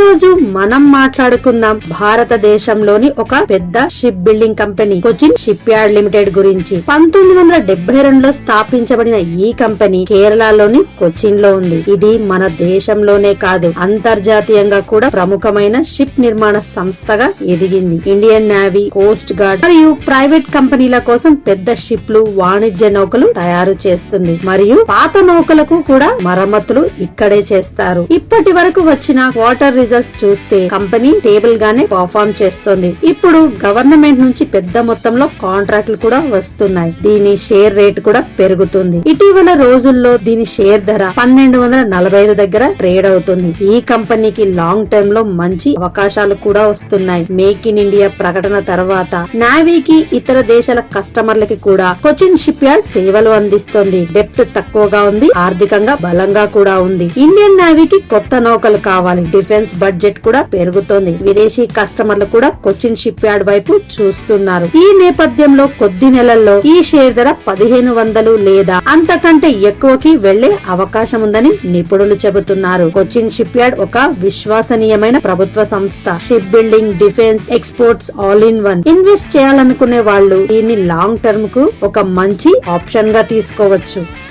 రోజు మనం మాట్లాడుకుందాం భారతదేశంలోని ఒక పెద్ద ship building company Cochin shipyard limited గురించి. పంతొమ్మిది వందల డెబ్బై రెండులో స్థాపించబడిన ఈ కంపెనీ కేరళలోని కొచ్చిన్లో ఉంది. ఇది మన దేశంలోనే కాదు అంతర్జాతీయంగా కూడా ప్రముఖమైన షిప్ నిర్మాణ సంస్థగా ఎదిగింది. ఇండియన్ నేవీ కోస్ట్ గార్డ్ మరియు ప్రైవేట్ కంపెనీల కోసం పెద్ద షిప్లు వాణిజ్య నౌకలు తయారు చేస్తుంది. మరియు పాత నౌకలకు కూడా మరమ్మతులు ఇక్కడే చేస్తారు. ఇప్పటి వరకు వచ్చిన వాటర్ రిజల్ట్స్ చూస్తే కంపెనీ టేబుల్ గానే పర్ఫార్మ్ చేస్తుంది. ఇప్పుడు గవర్నమెంట్ నుంచి పెద్ద మొత్తంలో కాంట్రాక్ట్లు కూడా వస్తున్నాయి. దీని షేర్ రేట్ కూడా పెరుగుతుంది. ఇటీవల రోజుల్లో దీని షేర్ ధర పన్నెండు వందల నలభై ఐదు దగ్గర ట్రేడ్ అవుతుంది. ఈ కంపెనీకి లాంగ్ టర్మ్లో మంచి అవకాశాలు కూడా వస్తున్నాయి. మేక్ ఇన్ ఇండియా ప్రకటన తర్వాత నావీకి ఇతర దేశాల కస్టమర్లకి కూడా కొచిన్ షిప్ యార్డ్ సేవలు అందిస్తుంది. డెప్ట్ తక్కువగా ఉంది ఆర్థికంగా బలంగా కూడా ఉంది. ఇండియన్ నావీకి కొత్త నౌకలు కావాలి. డిఫెన్స్ బడ్జెట్ కూడా పెరుగుతోంది. విదేశీ కస్టమర్లు కూడా కొచ్చిన్ షిప్ యార్డ్ వైపు చూస్తున్నారు. ఈ నేపథ్యంలో కొద్ది నెలల్లో ఈ షేర్ ధర పదిహేను వందలు లేదా అంతకంటే ఎక్కువకి వెళ్ళే అవకాశం ఉందని నిపుణులు చెబుతున్నారు. కొచ్చిన్ షిప్ యార్డ్ ఒక విశ్వసనీయమైన ప్రభుత్వ సంస్థ. Ship building defence exports all in one. Invest చేయాలనుకునే వాళ్ళు దీన్ని లాంగ్ టర్మ్కు ఒక మంచి ఆప్షన్గా తీసుకోవచ్చు.